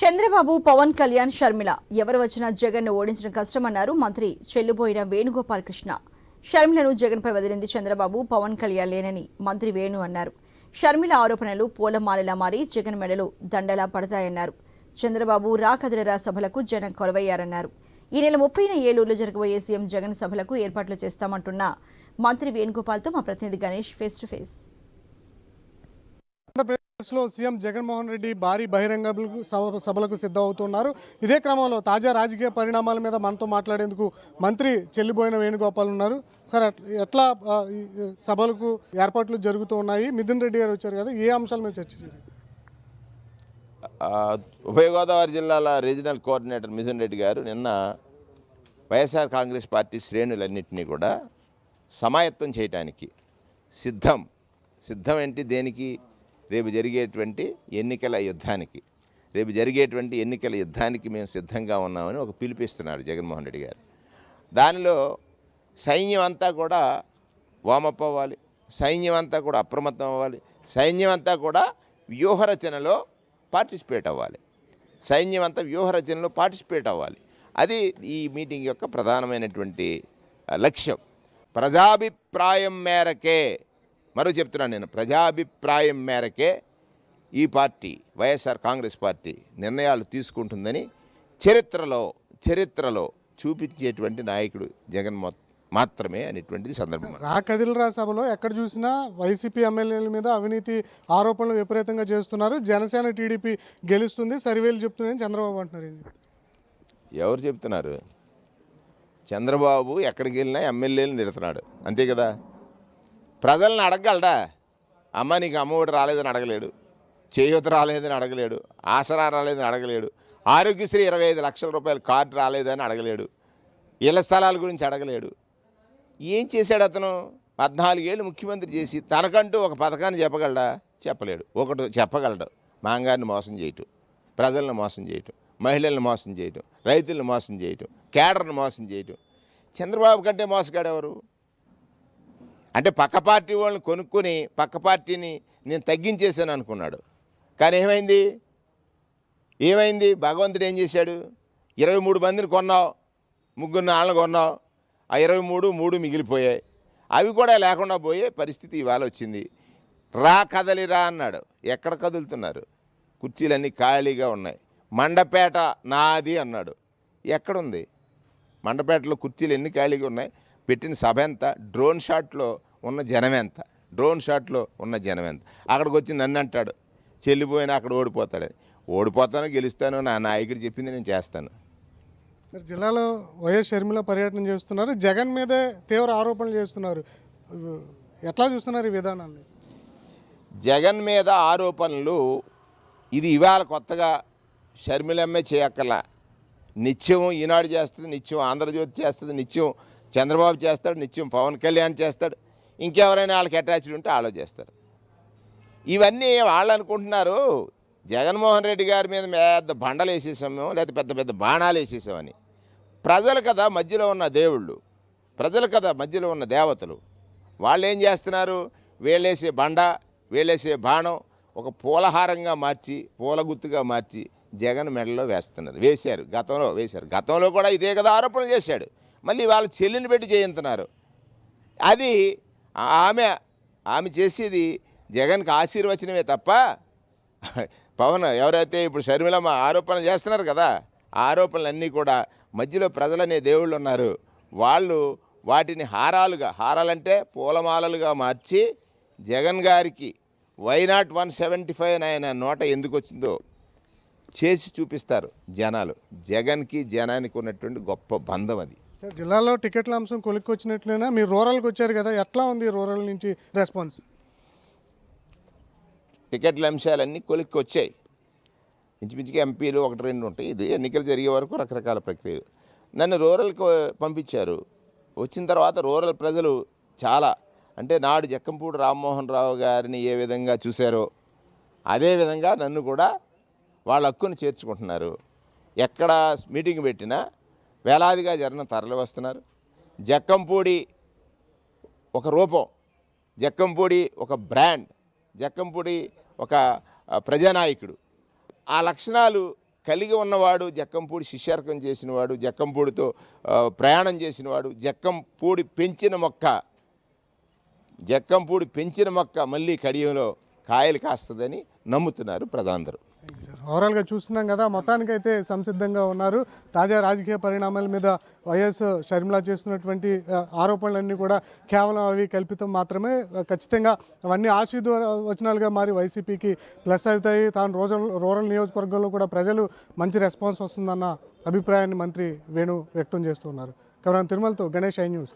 చంద్రబాబు పవన్ కళ్యాణ్ షర్మిల. ఎవరు వచ్చినా జగన్ను ఓడించడం కష్టమన్నారు మంత్రి చెల్లుబోయిన వేణుగోపాల్ కృష్ణ. షర్మిలను జగన్పై వదిలింది చంద్రబాబు పవన్ కళ్యాణ్ లేనని మంత్రి వేణు అన్నారు. షర్మిల ఆరోపణలు పూలమాలలా మారి జగన్ మెడలు దండలా పడతాయన్నారు. చంద్రబాబు రాకదిరరా సభలకు జనం కొరవయ్యారన్నారు. ఈ నెల ముప్పైన ఏలూరులో జరగబోయే సీఎం జగన్ సభలకు ఏర్పాట్లు చేస్తామంటున్న మంత్రి వేణుగోపాల్తో మా ప్రతినిధి గణేష్ ఫేస్ టు ఫేస్ లో సీఎం జగన్మోహన్ రెడ్డి భారీ బహిరంగ సభ సభలకు సిద్ధమవుతున్నారు. ఇదే క్రమంలో తాజా రాజకీయ పరిణామాల మీద మనతో మాట్లాడేందుకు మంత్రి చెల్లిపోయిన వేణుగోపాల్ ఉన్నారు. సార్ ఎట్లా సభలకు ఏర్పాట్లు జరుగుతూ ఉన్నాయి? మిథున్ రెడ్డి గారు వచ్చారు కదా ఏ అంశాల మీద చర్చ ఉభయ గోదావరి జిల్లాల రీజనల్ కోఆర్డినేటర్ మిథున్ రెడ్డి గారు నిన్న వైఎస్ఆర్ కాంగ్రెస్ పార్టీ శ్రేణులన్నింటినీ కూడా సమాయత్తం చేయటానికి సిద్ధం. సిద్ధం ఏంటి? దేనికి రేపు జరిగేటువంటి ఎన్నికల యుద్ధానికి రేపు జరిగేటువంటి ఎన్నికల యుద్ధానికి మేము సిద్ధంగా ఉన్నామని ఒక పిలిపిస్తున్నారు జగన్మోహన్ రెడ్డి గారు. దానిలో సైన్యం అంతా కూడా వామప్ అవ్వాలి సైన్యం అంతా కూడా అప్రమత్తం అవ్వాలి సైన్యం అంతా కూడా వ్యూహరచనలో పార్టిసిపేట్ అవ్వాలి సైన్యం అంతా వ్యూహరచనలో పార్టిసిపేట్ అవ్వాలి. అది ఈ మీటింగ్ యొక్క ప్రధానమైనటువంటి లక్ష్యం. ప్రజాభిప్రాయం మేరకే మరో చెప్తున్నాను నేను ప్రజాభిప్రాయం మేరకే ఈ పార్టీ వైఎస్ఆర్ కాంగ్రెస్ పార్టీ నిర్ణయాలు తీసుకుంటుందని చరిత్రలో చరిత్రలో చూపించేటువంటి నాయకుడు జగన్ మాత్రమే అనేటువంటిది సందర్భం. రా కదిలరా సభలో ఎక్కడ చూసినా వైసీపీ ఎమ్మెల్యేల మీద అవినీతి ఆరోపణలు విపరీతంగా చేస్తున్నారు. జనసేన టీడీపీ గెలుస్తుంది సర్వేలు చెప్తున్నాయని చంద్రబాబు అంటున్నారు? ఎవరు చెప్తున్నారు? చంద్రబాబు ఎక్కడికి వెళ్ళినా ఎమ్మెల్యేలను తిడుతున్నాడు అంతే కదా? ప్రజలను అడగగలడా? అమ్మ నీకు అమ్మఒడి రాలేదని అడగలేడు. చేయూత రాలేదని అడగలేడు. ఆసరా రాలేదని అడగలేడు. ఆరోగ్యశ్రీ ఇరవై ఐదు లక్షల రూపాయల కార్డు రాలేదని అడగలేడు. ఇళ్ళ స్థలాల గురించి అడగలేడు. ఏం చేశాడు అతను? పద్నాలుగేళ్ళు ముఖ్యమంత్రి చేసి తనకంటూ ఒక పథకాన్ని చెప్పగలడా? చెప్పలేడు. ఒకటి చెప్పగలడు. మాంగారిని మోసం చేయటం ప్రజలను మోసం చేయటం మహిళలను మోసం చేయటం రైతులను మోసం చేయటం కేడర్ను మోసం చేయటం. చంద్రబాబు కంటే మోసగాడెవరు అంటే పక్క పార్టీ వాళ్ళని కొనుక్కొని పక్క పార్టీని నేను తగ్గించేశాను అనుకున్నాడు. కానీ ఏమైంది? ఏమైంది? భగవంతుడు ఏం చేశాడు? ఇరవై మూడు మందిని కొన్నావు ముగ్గురు నాళ్ళని కొన్నావు ఆ ఇరవై మూడు మూడు మిగిలిపోయాయి. అవి కూడా లేకుండా పోయే పరిస్థితి ఇవాళ వచ్చింది. రా కదలిరా అన్నాడు. ఎక్కడ కదులుతున్నారు? కుర్చీలన్నీ ఖాళీగా ఉన్నాయి. మండపేట నాది అన్నాడు. ఎక్కడుంది? మండపేటలో కుర్చీలు ఎన్ని ఖాళీగా ఉన్నాయి? పెట్టిన సభ ఎంత? డ్రోన్ షాట్లో ఉన్న జనం ఎంత? డ్రోన్ షాట్లో ఉన్న జనం ఎంత? అక్కడికి వచ్చి నన్ను అంటాడు చెల్లిపోయినా అక్కడ ఓడిపోతాడని ఓడిపోతాను గెలుస్తాను నా నాయకుడు చెప్పింది నేను చేస్తాను. మరి జిల్లాలో వైఎస్ షర్మిల పర్యటన చేస్తున్నారు. జగన్ మీదే తీవ్ర ఆరోపణలు చేస్తున్నారు. ఎట్లా చూస్తున్నారు ఈ విధానాన్ని? జగన్ మీద ఆరోపణలు ఇది ఇవాళ కొత్తగా షర్మిలమ్మే చేయక్కల నిత్యం ఈనాడు చేస్తుంది నిత్యం ఆంధ్రజ్యోతి చేస్తుంది నిత్యం చంద్రబాబు చేస్తాడు నిత్యం పవన్ కళ్యాణ్ చేస్తాడు ఇంకెవరైనా వాళ్ళకి అటాచ్డ్ ఉంటే వాళ్ళు చేస్తారు. ఇవన్నీ వాళ్ళు అనుకుంటున్నారు జగన్మోహన్ రెడ్డి గారి మీద పెద్ద బండలు వేసేసాము లేదా పెద్ద పెద్ద బాణాలు వేసేసామని. ప్రజలు కదా మధ్యలో ఉన్న దేవుళ్ళు ప్రజలు కదా మధ్యలో ఉన్న దేవతలు. వాళ్ళు ఏం చేస్తున్నారు? వీళ్ళేసే బండ వీళ్ళేసే బాణం ఒక పూలహారంగా మార్చి పూల గుత్తుగా మార్చి జగన్ మెడలో వేస్తున్నారు వేశారు గతంలో వేశారు. గతంలో కూడా ఇదే కదా ఆరోపణలు చేశాడు. మళ్ళీ వాళ్ళ చెల్లిని పెట్టి చేయించున్నారు అది ఆమె ఆమె చేసేది జగన్కి ఆశీర్వచనమే తప్ప పవన్ ఎవరైతే ఇప్పుడు షర్మిలమ్మ ఆరోపణలు చేస్తున్నారు కదా ఆ ఆరోపణలన్నీ కూడా మధ్యలో ప్రజలనే దేవుళ్ళు ఉన్నారు. వాళ్ళు వాటిని హారాలుగా హారాలంటే పూలమాలలుగా మార్చి జగన్ గారికి why not one seventy five ఆయన నోట ఎందుకు వచ్చిందో చేసి చూపిస్తారు జనాలు. జగన్కి జనానికి ఉన్నటువంటి గొప్ప బంధం అది. సార్, జిల్లాలో టికెట్ల అంశం కొలిక్కొచ్చినట్లయినా మీరు రూరల్కి వచ్చారు కదా ఎట్లా ఉంది రూరల్ నుంచి రెస్పాన్స్? టికెట్ల అంశాలన్నీ కొలిక్కి వచ్చాయి ఇంచుమించుగా ఎంపీలు ఒకటి రెండు ఉంటాయి. ఇది ఎన్నికలు జరిగే వరకు రకరకాల ప్రక్రియలు నన్ను రూరల్కి పంపించారు. వచ్చిన తర్వాత రూరల్ ప్రజలు చాలా అంటే నాడు జక్కంపూడి రామ్మోహన్ రావు గారిని ఏ విధంగా చూశారో అదే విధంగా నన్ను కూడా వాళ్ళ హక్కును చేర్చుకుంటున్నారు. ఎక్కడ మీటింగ్ పెట్టినా వేలాదిగా జనం తరలి వస్తున్నారు. జక్కంపూడి ఒక రూపం జక్కంపూడి ఒక బ్రాండ్ జక్కంపూడి ఒక ప్రజానాయకుడు. ఆ లక్షణాలు కలిగి ఉన్నవాడు జక్కంపూడి శిష్యార్కం చేసినవాడు జక్కంపూడితో ప్రయాణం చేసినవాడు జక్కంపూడి పెంచిన మొక్క జక్కంపూడి పెంచిన మొక్క మళ్ళీ కడియంలో కాయలు కాస్తుందని నమ్ముతున్నారు ప్రజలందరూ. ఓవరాల్గా చూస్తున్నాం కదా మొత్తానికైతే సంసిద్ధంగా ఉన్నారు. తాజా రాజకీయ పరిణామాల మీద వైఎస్ షర్మిలా చేస్తున్నటువంటి ఆరోపణలన్నీ కూడా కేవలం అవి కల్పితం మాత్రమే. ఖచ్చితంగా అవన్నీ ఆశీర్వచనాలుగా మారి వైసీపీకి ప్లస్ అవుతాయి. తాను రోజు రూరల్ నియోజకవర్గంలో కూడా ప్రజలు మంచి రెస్పాన్స్ వస్తుందన్న అభిప్రాయాన్ని మంత్రి వేణు వ్యక్తం చేస్తున్నారు కవరం తిరుమలతో గణేష్ ఐ న్యూస్.